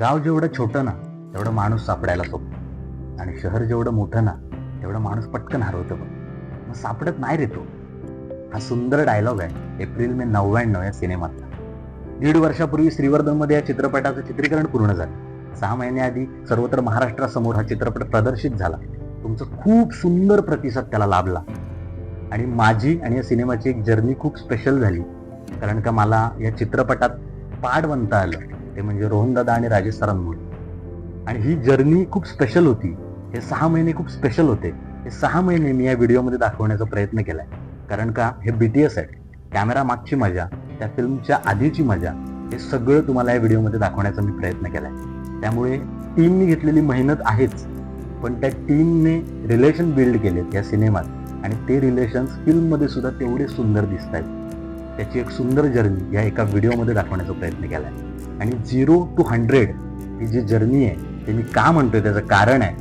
गाव जेवढं छोटं ना तेवढं माणूस सापडायला सोपं. आणि शहर जेवढं मोठं ना तेवढं माणूस पटकन हरवतं बघ. मग सापडत नाही रे तो. हा सुंदर डायलॉग आहे एप्रिल मे नव्याण्णव या सिनेमातला. दीड वर्षापूर्वी श्रीवर्धनमध्ये या चित्रपटाचं चित्रीकरण पूर्ण झालं. सहा महिन्याआधी सर्वत्र महाराष्ट्रासमोर हा चित्रपट प्रदर्शित झाला. तुमचं खूप सुंदर प्रतिसाद त्याला लाभला. आणि माझी आणि या सिनेमाची एक जर्नी खूप स्पेशल झाली. कारण का मला या चित्रपटात पाठ बनता आलं. ते म्हणजे रोहनदादा आणि राजेश सरांमुळे आणि ही जर्नी खूप स्पेशल होती. हे सहा महिने खूप स्पेशल होते. हे सहा महिने मी या व्हिडिओमध्ये दाखवण्याचा प्रयत्न केलाय. कारण का? हे बी टी एस आहे कॅमेरा मागची मजा त्या फिल्मच्या आधीची मजा हे सगळं तुम्हाला या व्हिडिओमध्ये दाखवण्याचा मी प्रयत्न केलाय. त्यामुळे टीमनी घेतलेली मेहनत आहेच. पण त्या टीमने रिलेशन बिल्ड केलेत या सिनेमात. आणि ते रिलेशन्स फिल्ममध्ये सुद्धा तेवढे सुंदर दिसत आहेत त्याची एक सुंदर जर्नी या एका व्हिडिओमध्ये दाखवण्याचा प्रयत्न केला आहे आणि झिरो टू हंड्रेड ही जी जर्नी आहे ते मी का म्हणतोय त्याचं कारण आहे?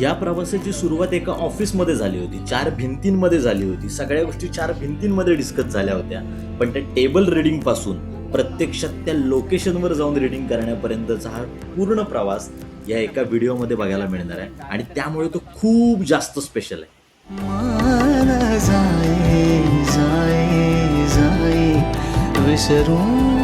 या प्रवासाची सुरुवात एका ऑफिसमध्ये झाली होती. चार भिंतींमध्ये झाली होती. सगळ्या गोष्टी चार भिंतींमध्ये डिस्कस झाल्या होत्या. पण त्या टेबल रिडिंगपासून प्रत्यक्षात त्या लोकेशनवर जाऊन रिडिंग करण्यापर्यंतचा हा पूर्ण प्रवास या एका व्हिडिओमध्ये बघायला मिळणार आहे. आणि त्यामुळे तो खूप जास्त स्पेशल आहे. विसरून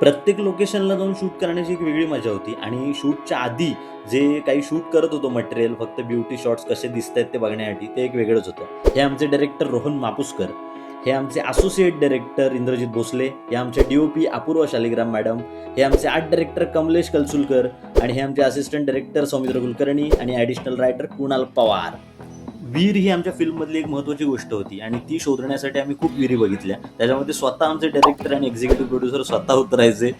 प्रत्येक लोकेशनला जाऊन शूट करण्याची एक वेगळी मजा होती. आणि शूटच्या आधी जे काही शूट करत होतो मटेरियल फक्त ब्युटी शॉट्स कसे दिसत आहेत ते बघण्यासाठी ते एक वेगळंच होतं. हे आमचे डायरेक्टर रोहन मापुसकर हे आमचे असोसिएट डायरेक्टर इंद्रजित भोसले हे आमचे डीओपी अपूर्व शालिग्राम मॅडम हे आमचे आर्ट डायरेक्टर कमलेश कलसुलकर आणि हे आमचे असिस्टंट डायरेक्टर सौमित्र कुलकर्णी आणि ॲडिशनल रायटर कुणाल पवार. वीर ही आमच्या फिल्ममधली एक महत्त्वाची गोष्ट होती आणि ती शोधण्यासाठी आम्ही खूप विहिरी बघितल्या. त्याच्यामध्ये स्वतः आमचे डायरेक्टर आणि एक्झिक्युटिव्ह प्रोड्युसर स्वतः उतरायचे.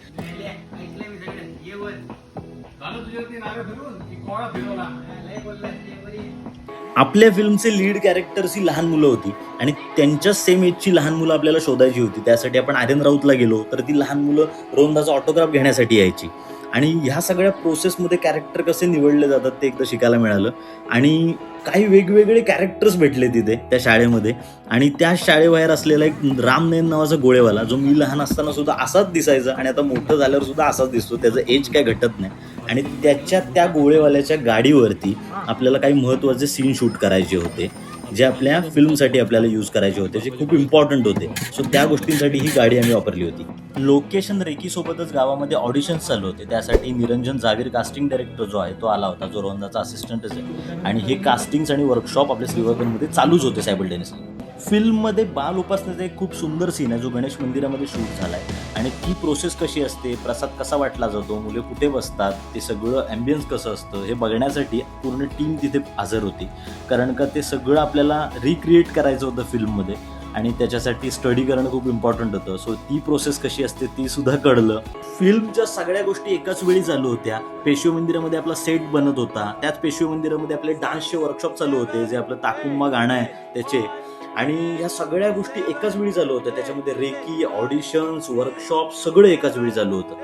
आपल्या फिल्मचे लीड कॅरेक्टर्स ही लहान मुलं होती आणि त्यांच्या सेम एजची लहान मुलं आपल्याला शोधायची होती. त्यासाठी आपण आर्यन राऊतला गेलो तर ती लहान मुलं रोंदाचा ऑटोग्राफ घेण्यासाठी यायची. आणि ह्या सगळ्या प्रोसेसमध्ये कॅरेक्टर कसे निवडले जातात ते एकदा शिकायला मिळालं. आणि काही वेगवेगळे कॅरेक्टर्स भेटले तिथे त्या शाळेमध्ये. आणि त्या शाळेबाहेर असलेला एक रामनयन नावाचा गोळेवाला जो मी लहान असताना सुद्धा असाच दिसायचा आणि आता मोठं झाल्यावर सुद्धा असाच दिसतो. त्याचं एज काय घटत नाही. आणि त्याच्या त्या गोळेवाल्याच्या गाडीवरती आपल्याला काही महत्त्वाचे सीन शूट करायचे होते. जे आपल्या फिल्मसाठी आपल्याला यूज करायचे होते जे खूप इम्पॉर्टंट होते. सो त्या गोष्टींसाठी ही गाडी आम्ही वापरली होती. लोकेशन रेकीसोबतच गावामध्ये ऑडिशन्स चालू होते. त्यासाठी निरंजन जागीर कास्टिंग डायरेक्टर जो आहे तो आला होता. जो रोहनदाचा असिस्टंटच आहे. आणि हे कास्टिंग्स आणि वर्कशॉप आपल्या श्रीवर्धनमध्ये चालूच होते सायबल सायबल्टेनियसली फिल्ममध्ये बाल उपासनेचा एक खूप सुंदर सीन आहे जो गणेश मंदिरामध्ये शूट झाला आहे आणि ती प्रोसेस कशी असते प्रसाद कसा वाटला जातो मुले कुठे बसतात ते सगळं ॲम्बियन्स कसं असतं हे बघण्यासाठी पूर्ण टीम तिथे हजर होती. कारण का ते सगळं आपल्याला रिक्रिएट करायचं होतं फिल्ममध्ये. आणि त्याच्यासाठी स्टडी करणं खूप इम्पॉर्टंट होतं. सो ती प्रोसेस कशी असते ती सुद्धा कळलं. फिल्मच्या सगळ्या गोष्टी एकाच वेळी चालू होत्या. पेशवे मंदिरामध्ये आपला सेट बनत होता. त्याच पेशवे मंदिरामध्ये आपले डान्सचे वर्कशॉप चालू होते जे आपलं ताकुंबा गाणं आहे त्याचे. आणि या सगळ्या गोष्टी एकाच वेळी चालू होत्या त्याच्यामध्ये रेकी ऑडिशन्स वर्कशॉप सगळं एकाच वेळी चालू होतं.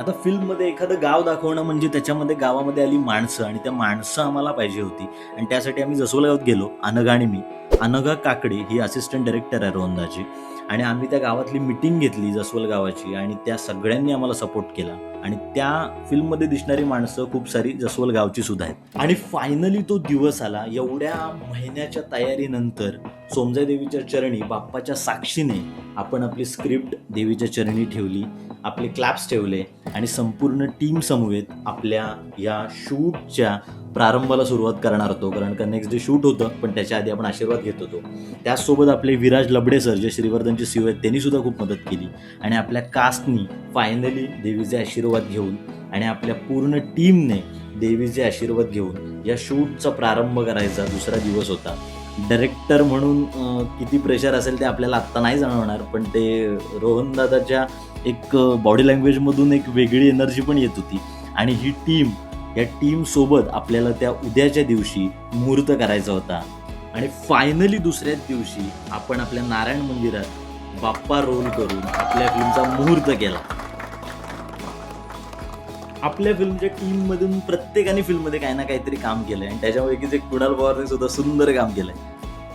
आता फिल्ममध्ये एखादं गाव दाखवणं म्हणजे त्याच्यामध्ये गावामध्ये आली माणसं आणि त्या माणसं आम्हाला पाहिजे होती. आणि त्यासाठी आम्ही जसोला गेलो अनघा आणि मी. अनघा काकडे ही असिस्टंट डायरेक्टर आहे रोंदाची आणि आम्ही त्या गावातली मिटिंग घेतली जसवल गावाची आणि त्या सगळ्यांनी आम्हाला सपोर्ट केला. आणि त्या फिल्ममध्ये दिसणारी माणसं खूप सारी जसवल गावची सुद्धा आहेत. आणि फायनली तो दिवस आला. एवढ्या महिन्याच्या तयारीनंतर सोमजाई देवीच्या चरणी बाप्पाच्या साक्षीने आपण आपली स्क्रिप्ट देवीच्या चरणी ठेवली आपले क्लॅप्स ठेवले आणि संपूर्ण टीम समवेत आपल्या या शूटच्या प्रारंभाला सुरुवात करणार होतो कारण का नेक्स्ट डे शूट होतं पण त्याच्या आधी आपण आशीर्वाद घेत होतो. त्याचसोबत आपले विराज लबडे सर जे श्रीवर्धनचे सीओ आहेत त्यांनी सुद्धा खूप मदत केली. आणि आपल्या कास्टनी फायनली देवीचे आशीर्वाद घेऊन आणि आपल्या पूर्ण टीमने देवीचे आशीर्वाद घेऊन या शूटचा प्रारंभ करायचा दुसरा दिवस होता. डायरेक्टर म्हणून किती प्रेशर असेल ते आपल्याला आत्ता नाही जाणवणार पण ते रोहन दादाच्या एक बॉडी लँग्वेजमधून एक वेगळी एनर्जी पण येत होती. आणि ही टीम या टीम सोबत आपल्याला त्या उद्याच्या दिवशी मुहूर्त करायचा होता. आणि फायनली दुसऱ्याच दिवशी आपण आपल्या नारायण मंदिरात बाप्पा रोल करून आपल्या फिल्मचा मुहूर्त केला. आपल्या फिल्मच्या टीम मधून प्रत्येकाने फिल्ममध्ये काही ना काहीतरी काम केलंय. आणि त्याच्यापैकीच एक कुणाल पवारने सुद्धा सुंदर काम केलंय.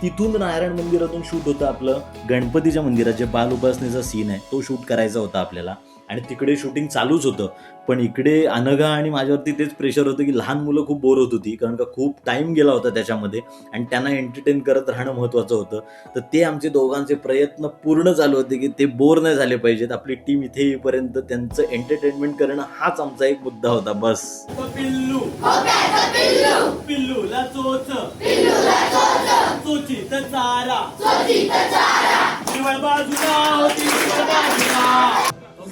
तिथून नारायण मंदिरातून शूट होतं आपलं. गणपतीच्या मंदिरात जे बाल उपासनेचा सीन आहे तो शूट करायचा होता आपल्याला. आणि तिकडे शूटिंग चालूच होतं. पण इकडे अनघा आणि माझ्यावरती तेच प्रेशर होतं की लहान मुलं खूप बोर होत होती. कारण का खूप टाइम गेला होता त्याच्यामध्ये. आणि त्यांना एंटरटेन करत राहणं महत्त्वाचं होतं. तर ते आमचे दोघांचे प्रयत्न पूर्ण चालू होते की ते बोर नाही झाले पाहिजेत. आपली टीम इथे येईपर्यंत त्यांचं एंटरटेनमेंट करणं हाच आमचा एक मुद्दा होता. बस. पिल्लू. पिल्लूला चारा. बाजूला.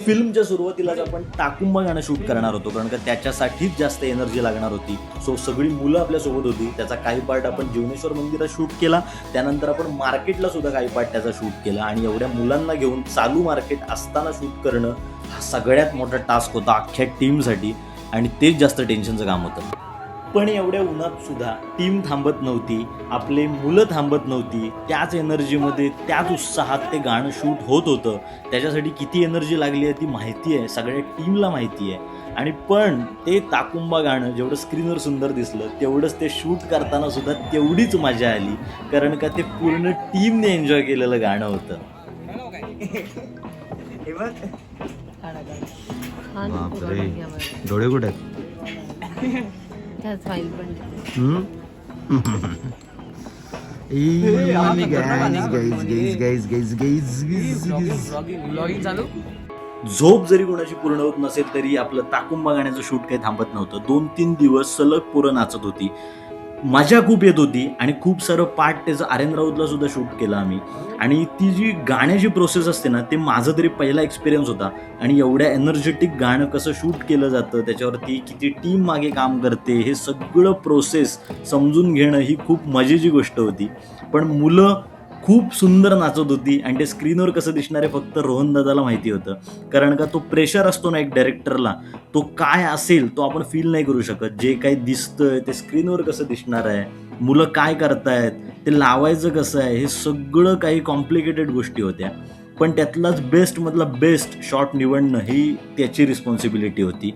फिल्मच्या सुरुवातीलाच आपण टाकुंबा गाणं शूट करणार होतो कारण का त्याच्यासाठीच जास्त एनर्जी लागणार होती. सो सगळी मुलं आपल्यासोबत होती. त्याचा काही पार्ट आपण जीवनेश्वर मंदिरात शूट केला. त्यानंतर आपण मार्केटला सुद्धा काही पार्ट त्याचा शूट केला. आणि एवढ्या मुलांना घेऊन चालू मार्केट असताना शूट करणं हा सगळ्यात मोठा टास्क होता अख्ख्या टीमसाठी आणि तेच जास्त टेन्शनचं काम होतं. पण एवढ्या उन्हात सुद्धा टीम थांबत नव्हती आपले मुलं थांबत नव्हती त्याच एनर्जीमध्ये त्याच उत्साहात ते गाणं शूट होत होतं. त्याच्यासाठी किती एनर्जी लागली आहे ती माहिती आहे सगळ्या टीमला माहिती आहे. आणि पण ते ताकुंबा गाणं जेवढं स्क्रीनवर सुंदर दिसलं तेवढंच ते शूट करताना सुद्धा तेवढीच मजा आली. कारण का ते पूर्ण टीमने एन्जॉय केलेलं गाणं होतं. डोळे कुठे आहेत? झोप जरी कोणाची पूर्ण होत नसेल तरी आपलं ताकुंबा गाण्याचं शूट काही थांबत नव्हतं. दोन तीन दिवस सलग पोरं नाचत होती. मजा खूप येत होती आणि खूप सारं पार्ट त्याचं आर्यन राऊतला सुद्धा शूट केलं आम्ही. आणि ती जी गाण्याची प्रोसेस असते ना ते माझं तरी पहिला एक्सपिरियन्स होता. आणि एवढ्या एनर्जेटिक गाणं कसं शूट केलं जातं त्याच्यावरती किती टीम मागे काम करते हे सगळं प्रोसेस समजून घेणं ही खूप मजेची गोष्ट होती. पण मुलं खूप सुंदर नाचत होती आणि ते स्क्रीनवर कसं दिसणार आहे फक्त रोहन दादाला माहिती होतं. कारण का तो प्रेशर असतो ना एक डायरेक्टरला तो काय असेल तो आपण फील नाही करू शकत. जे काही दिसतंय ते स्क्रीनवर कसं दिसणार आहे मुलं काय करतायत ते लावायचं कसं आहे हे सगळं काही कॉम्प्लिकेटेड गोष्टी होत्या. पण त्यातलाच बेस्ट मधला बेस्ट शॉट निवडणं ही त्याची रिस्पॉन्सिबिलिटी होती.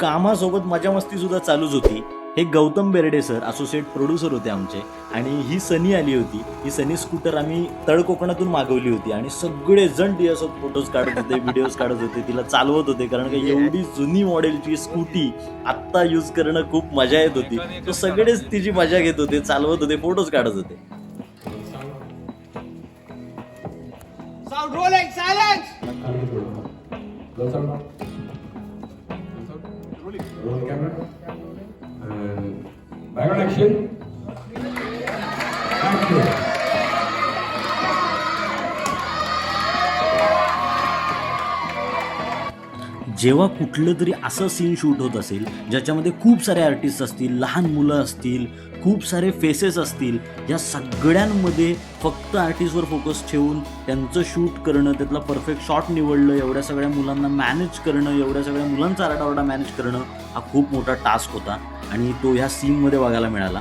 कामासोबत मजा मस्ती सुद्धा चालूच होती. हे Gautam Berde sir associate producer होते आमचे. आणि ही सनी आली होती. ही सनी स्कूटर आम्ही तळ कोकणातून मागवली होती. आणि सगळे जण तिच्यासोबत फोटोज काढत होते व्हिडिओज काढत होते. तिला चालवत होते कारण का एवढी जुनी मॉडेलची स्कूटी आत्ता यूज करणं खूप मजा येत होती. तो सगळेच तिची मजा घेत होते चालवत होते फोटोज काढत होते. रोलिंग सायलेन्स aquilo जेव्हा कुठलं तरी असं सीन शूट होत असेल ज्याच्यामध्ये खूप सारे आर्टिस्ट असतील लहान मुलं असतील खूप सारे फेसेस असतील या सगळ्यांमध्ये फक्त आर्टिस्टवर फोकस ठेवून त्यांचं शूट करणं त्यातला परफेक्ट शॉट निवडलं एवढ्या सगळ्या मुलांना मॅनेज करणं एवढ्या सगळ्या मुलांचा आराडाओरडा मॅनेज करणं हा खूप मोठा टास्क होता. आणि तो ह्या सीनमध्ये बघायला मिळाला.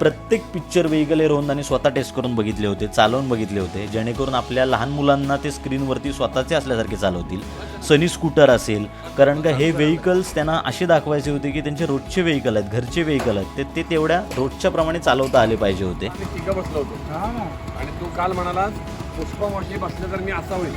प्रत्येक पिक्चर वेगळे हे रोहनदाने स्वतः टेस्ट करून बघितले होते चालवून बघितले होते. जेणेकरून आपल्या लहान मुलांना ते स्क्रीनवरती स्वतःचे असल्यासारखे चालवतील. सनी स्कूटर असेल. कारण का हे व्हेकल्स त्यांना असे दाखवायचे होते की त्यांचे रोजचे व्हेकल आहेत घरचे व्हेकल आहेत. ते ते तेवढ्या रोजच्या प्रमाणे चालवता आले पाहिजे होते. मी तिघं बसलो होतो. आणि तू काल म्हणाला पुष्पा मोठी बसलं तर मी असा होईल.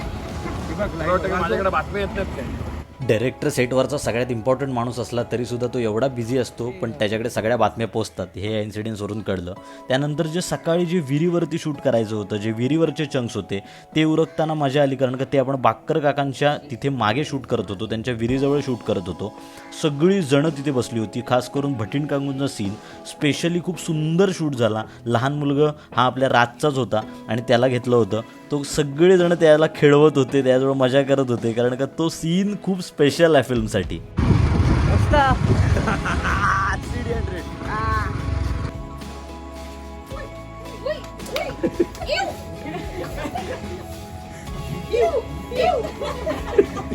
माझ्याकडे बातम्या येत नाहीत काय? डायरेक्टर सेटवरचा सगळ्यात इम्पॉर्टंट माणूस असला तरीसुद्धा तो एवढा बिझी असतो पण त्याच्याकडे सगळ्या बातम्या पोचतात. हे या इन्सिडेंट्सवरून कळलं. त्यानंतर जे सकाळी जे विहिरीवरती शूट करायचं होतं जे विहिरीवरचे चंक्स होते ते उरकताना मजा आली कारण का ते आपण बाक्कर काकांच्या तिथे मागे शूट करत होतो त्यांच्या विहिरीजवळ शूट करत होतो. सगळी जणं तिथे बसली होती खास करून भटीण कांगूंचा सीन स्पेशली खूप सुंदर शूट झाला. लहान मुलगा हा आपल्या रातचाच होता आणि त्याला घेतलं होतं. तो सगळेजण त्याला खेळवत होते त्याजवळ मजा करत होते कारण का तो सीन खूप स्पेशल आहे फिल्मसाठी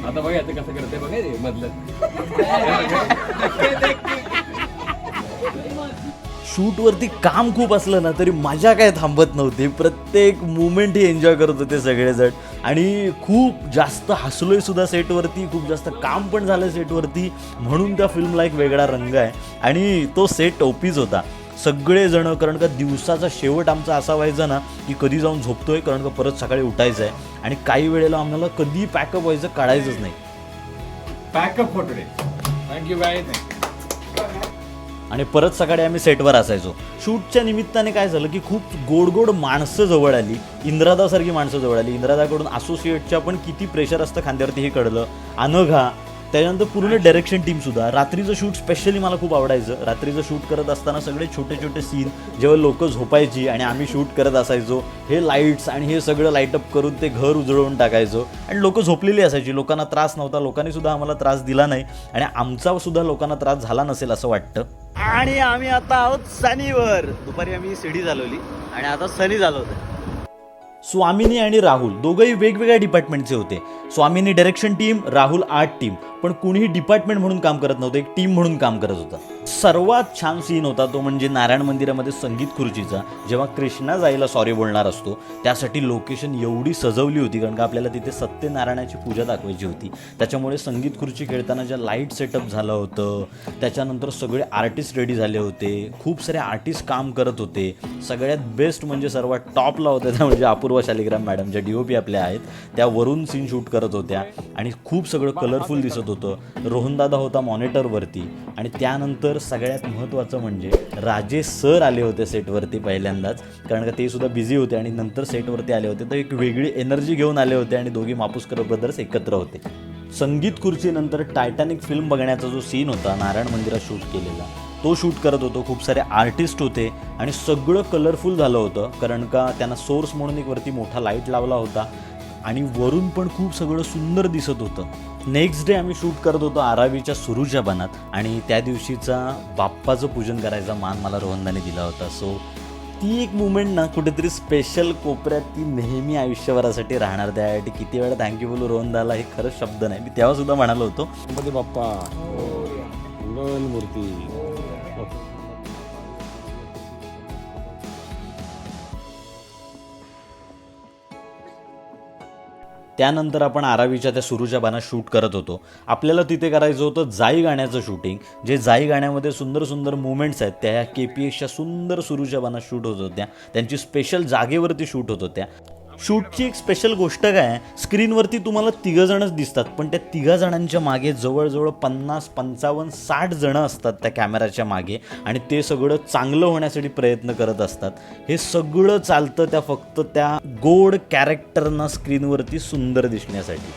आता बघा कसं करते बघा मधलं. शूटवरती काम खूप असलं ना तरी मजा काय थांबत नव्हती. प्रत्येक मुमेंट ही एन्जॉय करत होते सगळेजण. आणि खूप जास्त हसलोय सुद्धा सेटवरती खूप जास्त काम पण झालं सेटवरती म्हणून त्या फिल्मला एक वेगळा रंग आहे. आणि तो सेट टोपीच होता. सगळेजण कारण का दिवसाचा शेवट आमचा असा व्हायचा ना की कधी जाऊन झोपतोय कारण का परत सकाळी उठायचं आहे आणि काही वेळेला आम्हाला कधी पॅकअप व्हायचं कळायचंच नाही. Pack up for today thank you bye आणि परत सकाळी आम्ही सेटवर असायचो. शूटच्या निमित्ताने काय झालं की खूप गोड गोड माणसं जवळ आली. इंद्रादासारखी माणसं जवळ आली. इंद्रादाकडून असोसिएटच्या पण किती प्रेशर असतं खांद्यावरती हे कळलं. अनघा त्याच्यानंतर पूर्ण डायरेक्शन टीमसुद्धा रात्रीचं शूट स्पेशली मला खूप आवडायचं. रात्रीचं शूट करत असताना सगळे छोटे छोटे सीन जेव्हा लोक झोपायची आणि आम्ही शूट करत असायचो हे लाईट्स आणि हे सगळं लाईटअप करून ते घर उजळवून टाकायचो. आणि लोक झोपलेली असायची. लोकांना त्रास नव्हता. लोकांनी सुद्धा आम्हाला त्रास दिला नाही. आणि आमचा सुद्धा लोकांना त्रास झाला नसेल असं वाटतं. आणि आम्ही आता आहोत सनीवर. दुपारी आम्ही शिडी चालवली. आणि आता सनी चालवतोय. स्वामिनी आणि राहुल दोघंही वेगवेगळ्या डिपार्टमेंटचे होते. Swamini direction team Rahul art team पण कुणीही डिपार्टमेंट म्हणून काम करत नव्हतं एक टीम म्हणून काम करत होता. सर्वात छान सीन होता तो म्हणजे नारायण मंदिरामध्ये संगीत खुर्चीचा. जेव्हा कृष्णा जाईला सॉरी बोलणार असतो त्यासाठी लोकेशन एवढी सजवली होती कारण का आपल्याला तिथे सत्यनारायणाची पूजा दाखवायची होती. त्याच्यामुळे संगीत खुर्ची खेळताना ज्या लाइट सेटअप झालं होतं त्याच्यानंतर सगळे आर्टिस्ट रेडी झाले होते खूप सारे आर्टिस्ट काम करत होते. सगळ्यात बेस्ट म्हणजे सर्वात टॉपला होत्या त्या म्हणजे अपूर्वा शालिग्राम मॅडम ज्या डी ओ पी आपल्या आहेत त्या वरून सीन शूट करत होत्या. आणि खूप सगळं कलरफुल दिसत होतं. रोहनदादा होता मॉनिटरवरती आणि त्यानंतर सगळ्यात महत्त्वाचं म्हणजे राजेश सर आले होते सेटवरती पहिल्यांदाच. कारण का ते सुद्धा बिझी होते आणि नंतर सेटवरती आले होते. तर एक वेगळी एनर्जी घेऊन आले होते आणि दोघी मापुसकर ब्रदर्स एकत्र होते. संगीत खुर्चीनंतर टायटॅनिक फिल्म बघण्याचा जो सीन होता नारायण मंदिरात शूट केलेला तो शूट करत होतो. खूप सारे आर्टिस्ट होते आणि सगळं कलरफुल झालं होतं. कारण का त्यांना सोर्स म्हणून एक वरती मोठा लाइट लावला होता. आणि वरून पण खूप सगळं सुंदर दिसत होतं. नेक्स्ट डे आम्ही शूट करत होतो आरावीच्या सुरूच्या बनात आणि त्या दिवशीचा बाप्पाचं पूजन करायचा मान मला रोहनदाने दिला होता. सो ती एक मुमेंट ना कुठेतरी स्पेशल कोपऱ्यात ती नेहमी आयुष्यभरासाठी राहणार. त्यासाठी किती वेळा थँक्यू बोलू रोहनदाला हे खरंच शब्द नाही. मी तेव्हा सुद्धा म्हणालो होतो गणपती बाप्पा मंगल मूर्ती त्यानंतर आपण आरावीच्या त्या सुरूच्या बाना शूट करत होतो. आपल्याला तिथे करायचं होतं जाई गाण्याचं शूटिंग जे जाई गाण्यामध्ये सुंदर सुंदर मुवमेंट्स आहेत त्या के पी एसच्या सुंदर सुरूच्या बाना शूट होत होत्या. त्यांची स्पेशल जागेवरती शूट होत होत्या. शूटची एक स्पेशल गोष्ट काय स्क्रीनवरती तुम्हाला तिघंजणच दिसतात पण त्या तिघा जणांच्या मागे जवळजवळ पन्नास पंचावन्न साठ जणं असतात त्या कॅमेराच्या मागे आणि ते सगळं चांगलं होण्यासाठी प्रयत्न करत असतात. हे सगळं चालतं त्या फक्त त्या गोड कॅरेक्टरना स्क्रीनवरती सुंदर दिसण्यासाठी.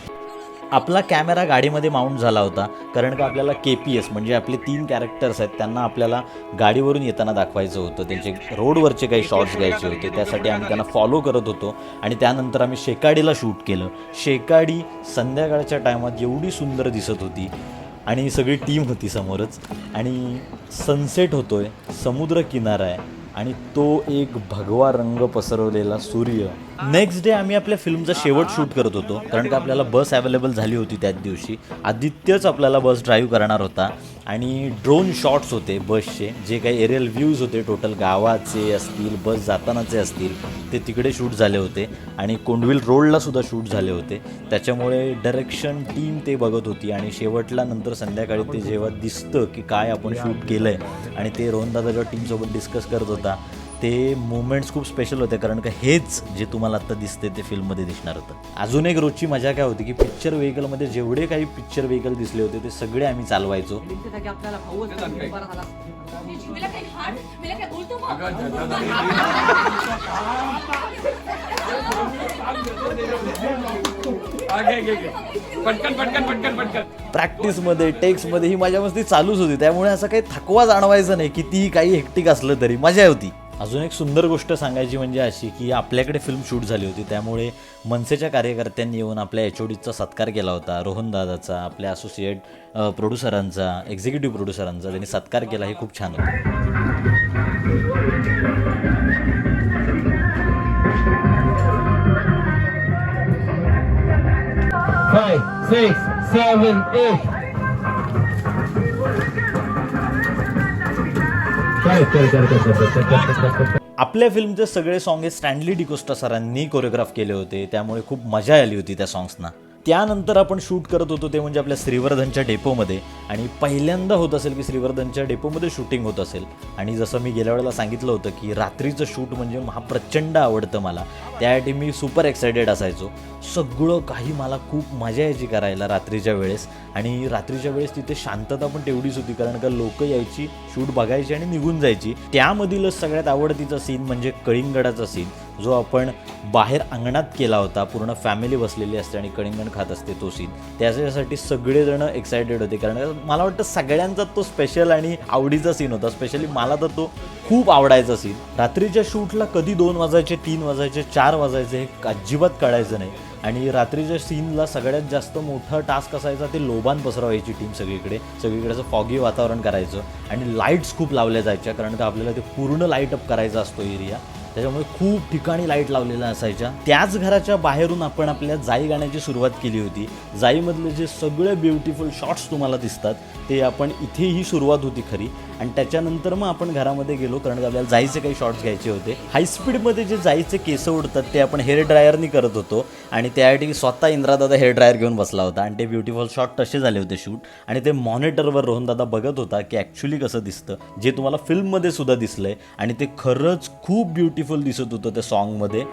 आपला कॅमेरा गाडीमध्ये माउंट झाला होता कारण का आपल्याला के पी एस म्हणजे आपले तीन कॅरेक्टर्स आहेत त्यांना आपल्याला गाडीवरून येताना दाखवायचं होतं. त्यांचे रोडवरचे काही शॉट्स घ्यायचे होते त्यासाठी आम्ही त्यांना फॉलो करत होतो. आणि त्यानंतर आम्ही शेकाडीला शूट केलं. शेकाडी संध्याकाळच्या टायमात एवढी सुंदर दिसत होती. आणि सगळी टीम होती समोरच. आणि सनसेट होतोय समुद्र किनारा आहे. आणि तो एक भगवा रंग पसरवलेला सूर्य. नेक्स्ट डे आम्ही आपल्या फिल्मचा शेवट शूट करत होतो. कारण का आपल्याला बस अवेलेबल झाली होती त्याच दिवशी. आदित्यच आपल्याला बस ड्राईव्ह करणार होता. आणि ड्रोन शॉट्स होते बसचे जे काही एरियल व्ह्यूज होते टोटल गावाचे असतील बस जातानाचे असतील ते तिकडे शूट झाले होते. आणि कोंडविल रोडला सुद्धा शूट झाले होते. त्याच्यामुळे डायरेक्शन टीम ते बघत होती आणि शेवटला नंतर संध्याकाळी ते जेव्हा दिसतं की काय आपण शूट केलं आहे आणि ते रोहनदादा जेव्हा टीमसोबत डिस्कस करत होता ते मुवमेंट्स खूप स्पेशल होते कारण का हेच जे तुम्हाला आत्ता दिसते ते फिल्ममध्ये दिसणार होतं. अजून एक रोजची मजा काय होती की पिक्चर व्हेकलमध्ये जेवढे काही पिक्चर व्हेकल दिसले होते ते सगळे आम्ही चालवायचो. पटकन पटकन पटकन पटकन प्रॅक्टिसमध्ये टेक्समध्ये ही मजा मस्ती चालूच होती. त्यामुळे असं काही थकवा जाणवायचं नाही कितीही काही हेक्टिक असलं तरी. मजा होती. अजून एक सुंदर गोष्ट सांगायची म्हणजे अशी की आपल्याकडे फिल्म शूट झाली होती. त्यामुळे मनसेच्या कार्यकर्त्यांनी येऊन आपल्या एच ओ डीचा सत्कार केला होता. रोहन दादाचा आपल्या असोसिएट प्रोड्युसरांचा एक्झिक्युटिव्ह प्रोड्युसरांचा त्यांनी सत्कार केला. हे खूप छान होतं. Five, six, seven, eight. आपल्या फिल्मचे सगळे सॉंग हे स्टँडली डिकोस्टा सरांनी कोरिओग्राफ केले होते. त्यामुळे खूप मजा आली होती त्या सॉंग्सना त्यानंतर आपण शूट करत होतो ते म्हणजे आपल्या श्रीवर्धनच्या डेपोमध्ये. आणि पहिल्यांदा होत असेल की श्रीवर्धनच्या डेपोमध्ये शूटिंग होत असेल. आणि जसं मी गेल्या वेळेला सांगितलं होतं की रात्रीचं शूट म्हणजे महा प्रचंड आवडतं मला. त्यासाठी मी सुपर एक्सायटेड असायचो. सगळं काही मला खूप मजा यायची करायला रात्रीच्या वेळेस. आणि रात्रीच्या वेळेस तिथे शांतता पण तेवढीच होती कारण का लोक यायची शूट बघायची आणि निघून जायची. त्यामधीलच सगळ्यात आवडतीचा सीन म्हणजे कळिंगडाचा सीन जो आपण बाहेर अंगणात केला होता पूर्ण फॅमिली बसलेली असते आणि कणिंगण खात असते तो सीन त्याच्यासाठी सगळेजण एक्सायटेड होते. कारण मला वाटतं सगळ्यांचा तो स्पेशल आणि आवडीचा सीन होता. स्पेशली मला तर तो खूप आवडायचा सीन रात्रीच्या शूटला कधी दोन वाजायचे तीन वाजायचे चार वाजायचे हे अजिबात कळायचं नाही. आणि रात्रीच्या सीनला सगळ्यात जास्त मोठा टास्क असायचा ते लोबान पसरवायची टीम सगळीकडे. सगळीकडे असं फॉगी वातावरण करायचं. आणि लाईट्स खूप लावल्या जायच्या. कारण का आपल्याला ते पूर्ण लाइट अप करायचा असतो एरिया त्याच्यामुळे खूप ठिकाणी लाइट लावलेल्या असायच्या. त्याच घराच्या बाहेरून आपण आपल्या जाई गाण्याची सुरुवात केली होती. जाईमधले जे सगळे ब्युटिफुल शॉट्स तुम्हाला दिसतात ते आपण इथेही सुरुवात होती खरी. आणि त्याच्यानंतर मग आपण घरामध्ये गेलो कारण आपल्याला जायचे काही शॉट्स घ्यायचे होते. हायस्पीडमध्ये जे जाईचे केस उडतात ते आपण हेअर ड्रायरनी करत होतो. आणि त्यासाठी स्वतः इंद्रादादा हेअर ड्रायर घेऊन बसला होता. आणि ते ब्युटिफुल शॉट तसे झाले होते शूट आणि ते मॉनिटरवर रोहनदादा बघत होता की ॲक्च्युली कसं दिसतं. जे तुम्हाला फिल्ममध्ये सुद्धा दिसलंय. आणि ते खरंच खूप ब्युटिफुल दिसत होतं त्या सॉन्गमध्ये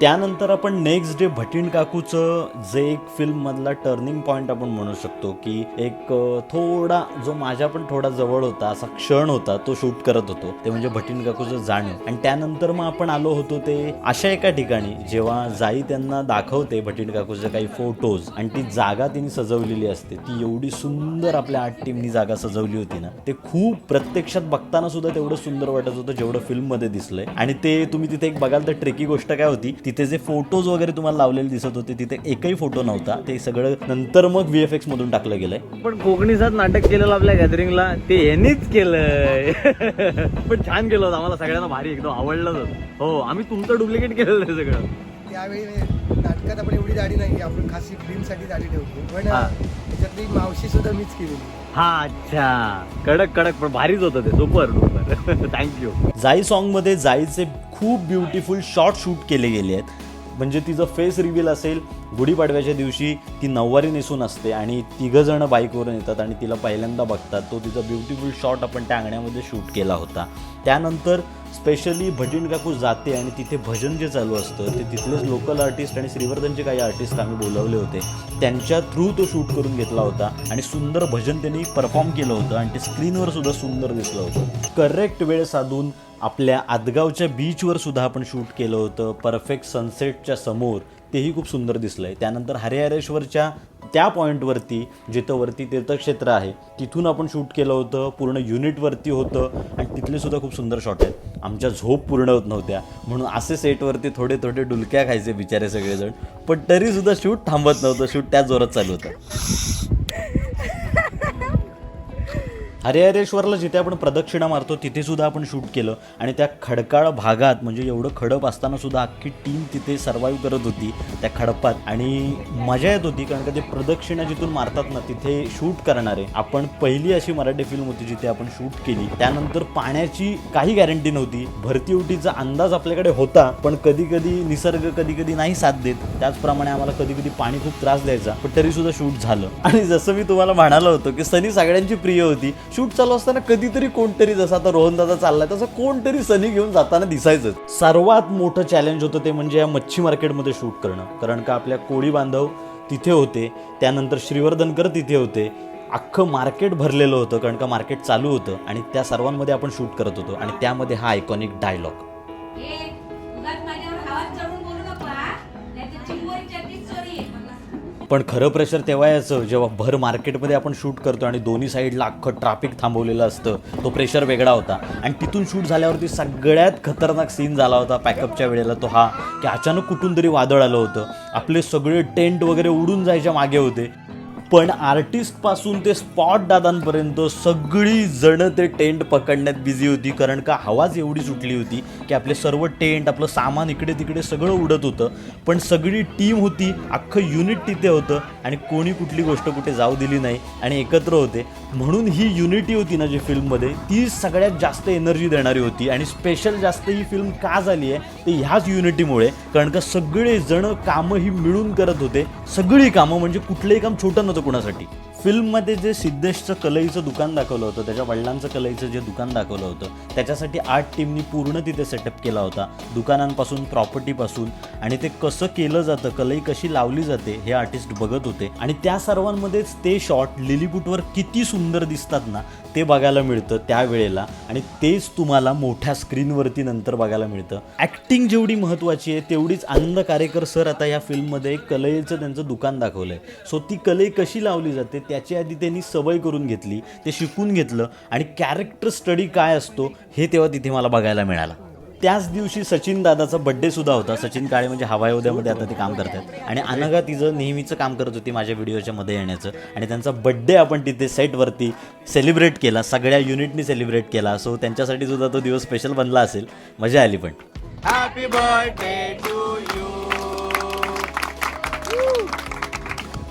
त्यानंतर आपण नेक्स्ट डे भटीण काकूचं जे एक फिल्ममधला टर्निंग पॉईंट आपण म्हणू शकतो की एक थोडा जो माझ्या पण थोडा जवळ होता असा क्षण होता तो शूट करत होतो. ते म्हणजे भटीण काकूचं जाणीव. आणि त्यानंतर मग आपण आलो होतो ते अशा एका ठिकाणी जेव्हा जाई त्यांना दाखवते भटीण काकूचे काही फोटोज आणि ती जागा तिने सजवलेली असते. ती एवढी सुंदर आपल्या आठ टीमनी जागा सजवली होती ना. ते खूप प्रत्यक्षात बघताना सुद्धा तेवढं सुंदर वाटत होतं जेवढं फिल्ममध्ये दिसलंय. आणि ते तुम्ही तिथे एक बघाल तर ट्रेकी गोष्ट काय होती तिथे जे फोटोज वगैरे तुम्हाला लावलेले दिसत होते तिथे एकही फोटो नव्हता. ते सगळं नंतर मग व्ही एफ एक्स मधून टाकलं गेलंय. पण कोकणीसात नाटक केलेलं आपल्या गॅदरिंगला ते यांनीच केलंय. पण छान केलं होतं. आम्हाला सगळ्यांना भारी एकदम आवडलंच होतं. हो आम्ही तुमचं डुप्लिकेट केलेलं आहे सगळं. त्यावेळी नाटकात आपण एवढी दाढी नाही आपण खासी फिल्मसाठी दाढी ठेवतो. पण. त्याच्यातली मावशी सुद्धा मीच केलेली. हा अच्छा. कडक कडक पण भारीच होतं ते. सुपर सुपर थँक्यू जाई सॉन्गमध्ये जाईचे खूप ब्युटिफुल शॉर्ट शूट केले गेले आहेत. म्हणजे तिचं फेस रिव्हील असेल गुढीपाडव्याच्या दिवशी ती नऊवारी नेसून असते आणि तिघंजणं बाईकवरून येतात आणि तिला पहिल्यांदा बघतात. तो तिचा ब्युटिफुल शॉट आपण त्या अंगण्यामध्ये शूट केला होता. त्यानंतर स्पेशली भटीण काकू जाते आणि तिथे भजन जे चालू असतं ते तिथलेच लोकल आर्टिस्ट आणि श्रीवर्धनचे काही आर्टिस्ट आम्ही बोलवले होते. त्यांच्या थ्रू तो शूट करून घेतला होता आणि सुंदर भजन त्यांनी परफॉर्म केलं होतं आणि ते स्क्रीनवर सुद्धा सुंदर दिसलं होतं. करेक्ट वेळ साधून आपल्या आदगावच्या बीचवर सुद्धा आपण शूट केलं होतं. परफेक्ट सनसेटच्या समोर. तेही खूप सुंदर दिसलं आहे त्यानंतर हरिहरेश्वरच्या त्या पॉईंटवरती जिथं वरती तीर्थक्षेत्र आहे तिथून आपण शूट केलं होतं. पूर्ण युनिटवरती होतं. आणि तिथले सुद्धा खूप सुंदर शॉट आहेत. आमच्या झोप पूर्ण होत नव्हत्या. म्हणून असे सेटवरती थोडे थोडे डुलक्या खायचे बिचारे सगळेजण. पण तरीसुद्धा शूट थांबत नव्हतं. शूट त्या जोरात चालू होतं. हरिहरेश्वरला जिथे आपण प्रदक्षिणा मारतो तिथे सुद्धा आपण शूट केलं. आणि त्या खडकाळ भागात म्हणजे एवढं खडप असताना सुद्धा अख्खी टीम तिथे सर्वाईव्ह करत होती त्या खडपात. आणि मजा येत होती कारण का ते प्रदक्षिणा जिथून मारतात ना तिथे शूट करणारे. आपण पहिली अशी मराठी फिल्म होती जिथे आपण शूट केली. त्यानंतर पाण्याची काही गॅरंटी नव्हती. भरती उटीचा अंदाज आपल्याकडे होता पण कधी कधी निसर्ग कधी कधी नाही साथ देत. त्याचप्रमाणे आम्हाला कधी कधी पाणी खूप त्रास द्यायचा पण तरी सुद्धा शूट झालं. आणि जसं मी तुम्हाला म्हणालो होतो की सनी सगळ्यांची प्रिय होती शूट चालू असताना कधीतरी कोणतरी जसं आता रोहन दादा चाललाय तसं कोणतरी सनी घेऊन जाताना दिसायचं सर्वात मोठं चॅलेंज होतं ते म्हणजे या मच्छी मार्केटमध्ये शूट करणं. कारण का आपल्या कोळी बांधव तिथे होते त्यानंतर श्रीवर्धनकर तिथे होते. अख्खं मार्केट भरलेलं होतं कारण का मार्केट चालू होतं आणि त्या सर्वांमध्ये आपण शूट करत होतो. आणि त्यामध्ये हा आयकॉनिक डायलॉग पण खरं प्रेशर तेव्हा यायचं जेव्हा भर मार्केटमध्ये आपण शूट करतो आणि दोन्ही साईडला अख्खं ट्रॅफिक थांबवलेलं असतं तो प्रेशर वेगळा होता. आणि तिथून शूट झाल्यावरती सगळ्यात खतरनाक सीन झाला होता पॅकअपच्या वेळेला तो हा की अचानक कुठून तरी वादळ आलं होतं. आपले सगळे टेंट वगैरे उडून जायच्या मागे होते. पण आर्टिस्टपासून ते स्पॉट दादांपर्यंत सगळी ते टेंट पकडण्यात बिझी होती. कारण का हवाच एवढी सुटली होती की आपले सर्व टेंट आपलं सामान इकडे तिकडे सगळं उडत होतं. पण सगळी टीम होती अख्खं युनिट तिथे होतं आणि कोणी कुठली गोष्ट कुठे जाऊ दिली नाही आणि एकत्र होते. म्हणून ही युनिटी होती ना जी फिल्ममध्ये ती सगळ्यात जास्त एनर्जी देणारी होती आणि स्पेशल जास्त ही फिल्म का झाली आहे ते ह्याच युनिटीमुळे कारण का सगळेजणं कामं ही मिळून करत होते. सगळी कामं म्हणजे कुठलंही काम छोटं नव्हतं कुणासाठी? फिल्ममध्ये जे सिद्धेशचं कलईचं दुकान दाखवलं होतं त्याच्या वडिलांचं कलईचं जे दुकान दाखवलं होतं त्याच्यासाठी आठ टीमनी पूर्ण तिथे सेटअप केला होता. दुकानांपासून प्रॉपर्टीपासून आणि ते कसं केलं जातं कलई कशी लावली जाते हे आर्टिस्ट बघत होते. आणि त्या सर्वांमध्येच ते शॉट लिलीपुटवर किती सुंदर दिसतात ना ते बघायला मिळतं त्यावेळेला. आणि तेच तुम्हाला मोठ्या स्क्रीनवरती नंतर बघायला मिळतं. ॲक्टिंग जेवढी महत्त्वाची आहे तेवढीच आनंद कारेकर सर आता या फिल्ममध्ये कलईचं त्यांचं दुकान दाखवलं आहे सो ती कलई कशी लावली जाते त्याची आधी त्यांनी सवय करून घेतली ते शिकून घेतलं आणि कॅरेक्टर स्टडी काय असतो हे तेव्हा तिथे मला बघायला मिळालं. त्याच दिवशी सचिन दादाचा बड्डे सुद्धा होता. सचिन काळे म्हणजे हवाई उद्यामध्ये आता ते काम करतात आणि अनघा तिचं नेहमीचं काम करत होती माझ्या व्हिडिओच्या मध्ये येण्याचं. आणि त्यांचा बड्डे आपण तिथे सेटवरती सेलिब्रेट केला. सगळ्या युनिटनी सेलिब्रेट केला. सो त्यांच्यासाठी सुद्धा तो दिवस स्पेशल बनला असेल. मजा आली पण. हॅपी बर्थडे टू यू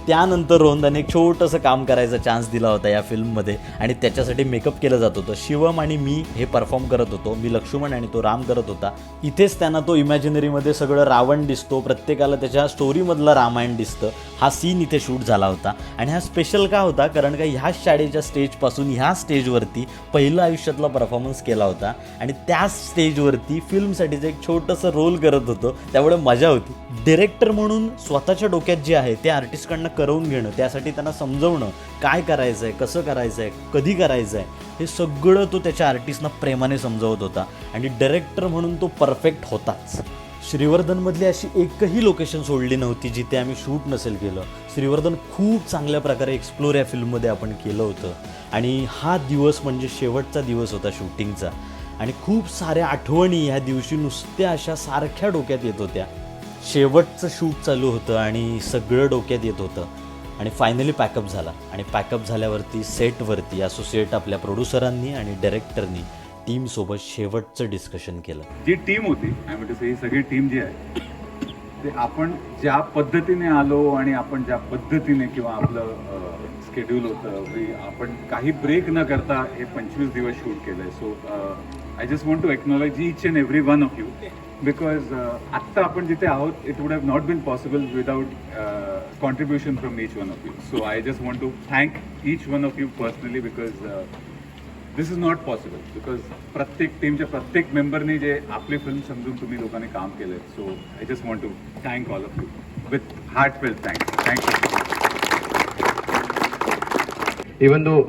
त्यानंतर रोहनदाने एक छोटंसं काम करायचा चान्स दिला होता या फिल्ममध्ये आणि त्याच्यासाठी मेकअप केलं जात होतं. शिवम आणि मी हे परफॉर्म करत होतो. मी लक्ष्मण आणि तो राम करत होता. इथेच त्यांना तो इमॅजिनरीमध्ये सगळं रावण दिसतो. प्रत्येकाला त्याच्या स्टोरीमधलं रामायण दिसतं. हा सीन इथे शूट झाला होता. आणि हा स्पेशल का होता? कारण का ह्याच शाळेच्या स्टेजपासून ह्या स्टेजवरती पहिलं आयुष्यातला परफॉर्मन्स केला होता. आणि त्याच स्टेजवरती फिल्मसाठीचं एक छोटंसं रोल करत होतो त्यामुळे मजा होती. डिरेक्टर म्हणून स्वतःच्या डोक्यात जे आहे ते आर्टिस्टकडनं करवून घेणं त्यासाठी त्यांना समजवणं काय करायचं आहे कसं करायचं आहे कधी करायचं आहे हे सगळं तो त्याच्या आर्टिस्टना प्रेमाने समजवत होता. आणि डायरेक्टर म्हणून तो परफेक्ट होताच. श्रीवर्धनमधली अशी एकही लोकेशन सोडली नव्हती जिथे आम्ही शूट नसेल केलं. श्रीवर्धन खूप चांगल्या प्रकारे एक्सप्लोर या फिल्ममध्ये आपण केलं होतं. आणि हा दिवस म्हणजे शेवटचा दिवस होता शूटिंगचा आणि खूप साऱ्या आठवणी ह्या दिवशी नुसत्या अशा सारख्या डोक्यात येत होत्या. शेवटचं शूट चालू होतं आणि सगळं डोक्यात येत होतं. आणि फायनली पॅकअप झाला. आणि पॅकअप झाल्यावरती सेटवरती असोसिएट आपल्या प्रोड्युसरांनी आणि डायरेक्टरनी टीमसोबत शेवटचं डिस्कशन केलं. जी टीम होती आय ही सगळी टीम जी आहे ते आपण ज्या पद्धतीने आलो आणि आपण ज्या पद्धतीने किंवा आपलं स्केड्यूल होतं आपण काही ब्रेक न करता हे पंचवीस दिवस शूट केलंय. So I just want to acknowledge each and every one of you because आत्ता आपण जिथे आहोत it would have not been possible without contribution from each one of you so I just want to thank each one of you personally because this is not possible because प्रत्येक टीमच्या प्रत्येक मेंबरने जे आपली film समजून तुम्ही लोकांनी काम केलंय. So I just want to thank all of you with heartfelt thanks thank you even though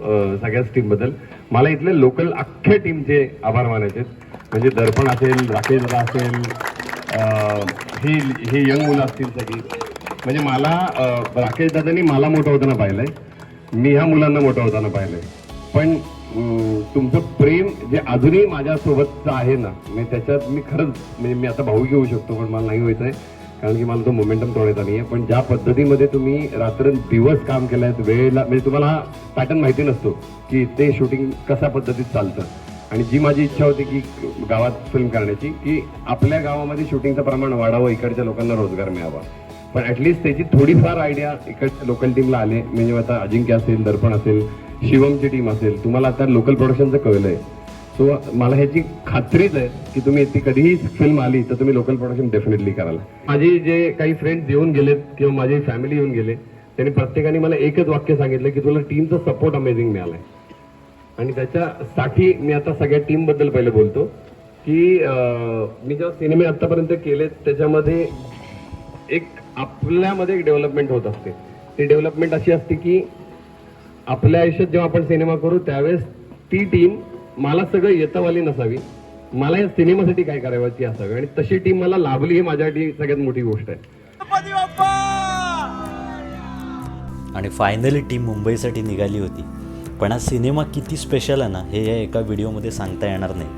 सगळ्याच टीमबद्दल मला इथले लोकल अख्ख्या टीमचे आभार मानायचे आहेत. म्हणजे दर्पण असेल राकेश दादा असेल हे ही ही यंग मुलं असतील सगळी. म्हणजे मला राकेशदादांनी राकेश दादांनी मला मोठं होताना पाहिलंय. मी ह्या मुलांना मोठं होताना पाहिलंय. पण तुमचं प्रेम जे अजूनही माझ्यासोबतचं आहे ना मी त्याच्यात मी खरंच म्हणजे मी आता भाऊ घेऊ शकतो पण मला नाही व्हायचं आहे कारण की मला तो मोमेंटम तोडायचा नाही आहे पण ज्या पद्धतीमध्ये तुम्ही रात्र दिवस काम केलं आहे वेळेला म्हणजे तुम्हाला हा पॅटर्न माहिती नसतो की ते शूटिंग कशा पद्धतीत चालतं. आणि जी माझी इच्छा होती की गावात फिल्म करण्याची की आपल्या गावामध्ये शूटिंगचं प्रमाण वाढावं इकडच्या लोकांना रोजगार मिळावा. पण ॲटलिस्ट त्याची थोडीफार आयडिया इकडच्या लोकल टीमला आले. म्हणजे आता अजिंक्य असेल दर्पण असेल शिवमची टीम असेल तुम्हाला आता लोकल प्रोडक्शनचं कळलंय. सो मला ह्याची खात्रीच आहे की तुम्ही ती कधीही फिल्म आली तर तुम्ही लोकल प्रोडक्शन डेफिनेटली कराल. माझे जे काही फ्रेंड्स येऊन गेलेत किंवा माझी फॅमिली येऊन गेले त्यांनी प्रत्येकाने मला एकच वाक्य सांगितलं की तुला टीमचा सपोर्ट अमेझिंग मिळालाय. आणि त्याच्यासाठी मी आता सगळ्या टीमबद्दल पहिले बोलतो की मी जेव्हा सिनेमे आतापर्यंत केले त्याच्यामध्ये एक आपल्यामध्ये एक डेव्हलपमेंट होत असते. ती डेव्हलपमेंट अशी असते की आपल्या आयुष्यात जेव्हा आपण सिनेमा करू त्यावेळेस ती टीम मला सगळं येतंवाली नसावी. मला या सिनेमासाठी काय करायची असावी आणि तशी टीम मला लाभली ही माझ्यासाठी सगळ्यात मोठी गोष्ट आहे. आणि फायनली टीम मुंबईसाठी निघाली होती. पण हा सिनेमा किती स्पेशल आहे ना हे या एका व्हिडिओमध्ये सांगता येणार नाही.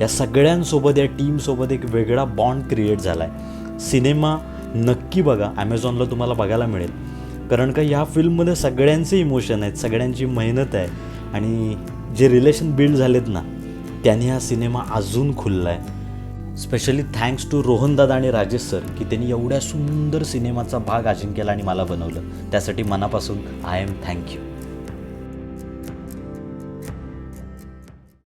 या सगळ्यांसोबत या टीमसोबत एक वेगळा बॉन्ड क्रिएट झाला आहे सिनेमा नक्की बघा ॲमेझॉनला तुम्हाला बघायला मिळेल. कारण का ह्या फिल्ममध्ये सगळ्यांचे इमोशन आहेत सगळ्यांची मेहनत आहे. आणि जे रिलेशन बिल्ड झालेत ना त्याने हा सिनेमा अजून खुलला आहे स्पेशली थँक्स टू रोहनदादा आणि राजेश सर की त्यांनी एवढ्या सुंदर सिनेमाचा भाग अजिंक्यला आणि मला बनवलं. त्यासाठी मनापासून आय एम थँक्यू